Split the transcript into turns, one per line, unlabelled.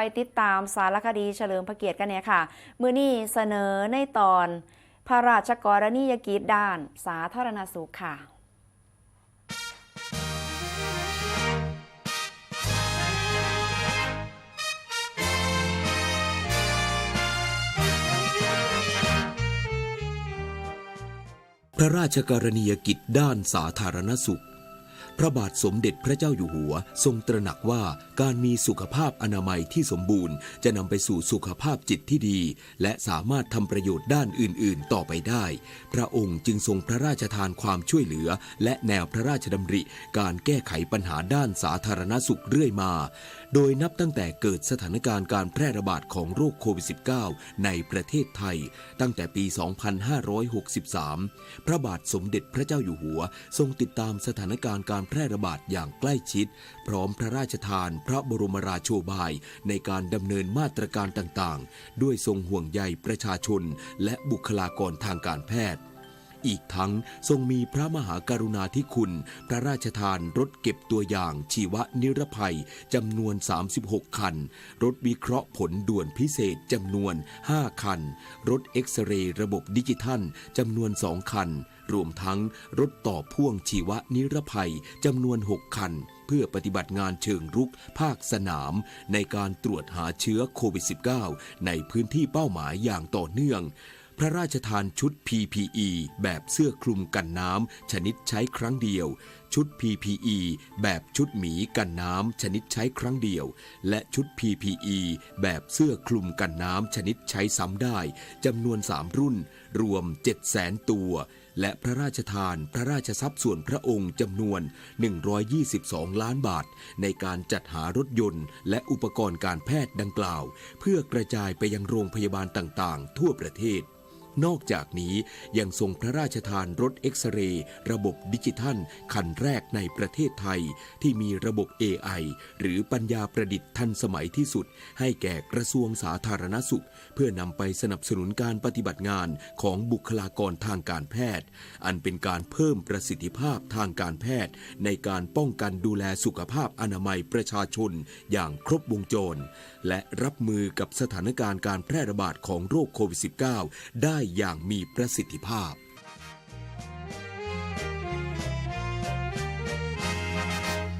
ไปติดตามสารคดีเฉลิมพระเกียรติกันเนี่ยค่ะ มือนี้เสนอในตอน พระราชกรณียกิจด้านสาธารณสุขค่ะ
พระราชกรณียกิจด้านสาธารณสุข พระบาทสมเด็จพระเจ้าอยู่หัว ทรงตระหนักว่าการมีสุขภาพอนามัยที่สมบูรณ์ จะนำไปสู่สุขภาพจิตที่ดี และสามารถทำประโยชน์ด้านอื่น ๆ ต่อไปได้ พระองค์จึงทรงพระราชทานความช่วยเหลือ และแนวพระราชดำริ การแก้ไขปัญหาด้านสาธารณสุขเรื่อยมา โดยนับตั้งแต่เกิดสถานการณ์การแพร่ระบาดของโรคโควิด -19 ในประเทศไทย ตั้งแต่ปี 2563 พระบาทสมเด็จพระเจ้าอยู่หัว ทรงติดตามสถานการณ์การแพร่ระบาดอย่างใกล้ชิด พร้อมพระราชทานพระบรมราโชบายในการดำเนินมาตรการต่างๆ ด้วยทรงห่วงใยประชาชน และบุคลากรทางการแพทย์อีกทั้งทรงมีพระมหากรุณาธิคุณ พระราชทานรถเก็บตัวอย่างชีวนิรภัยจำนวน 36 คัน รถวิเคราะห์ผลด่วนพิเศษจำนวน 5 คัน รถเอ็กซเรย์ระบบดิจิทัลจำนวน 2 คัน รวมทั้งรถต่อพ่วงชีวนิรภัยจำนวน 6 คัน เพื่อปฏิบัติงานเชิงรุกภาคสนาม ในการตรวจหาเชื้อโควิด -19 ในพื้นที่เป้าหมายอย่างต่อเนื่อง พระราชทานชุด PPE แบบเสื้อคลุมกันน้ำชนิดใช้ครั้งเดียวชุด PPE แบบชุดหมีกันน้ำชนิดใช้ครั้งเดียว และชุด PPE แบบเสื้อคลุมกันน้ำชนิดใช้ซ้ำได้จำนวน 3 รุ่น รวม 700,000 ตัว และพระราชทานพระราชทรัพย์ส่วนพระองค์จำนวน 122 ล้านบาท ในการจัดหารถยนต์ และอุปกรณ์การแพทย์ดังกล่าว เพื่อกระจายไปยังโรงพยาบาลต่างๆ ทั่วประเทศ นอกจากนี้ยังทรงพระราชทานรถเอ็กซเรย์ระบบดิจิทัล คันแรกในประเทศไทย ที่มีระบบ AI หรือปัญญาประดิษฐ์ทันสมัยที่สุด ให้แก่กระทรวงสาธารณสุข เพื่อนำไปสนับสนุนการปฏิบัติงานของบุคลากรทางการแพทย์ อันเป็นการเพิ่มประสิทธิภาพทางการแพทย์ ในการป้องกันดูแลสุขภาพอนามัยประชาชน อย่างครบวงจร และรับมือกับสถานการณ์การแพร่ระบาดของโรคโควิด -19 ได้อย่างมีประสิทธิภาพ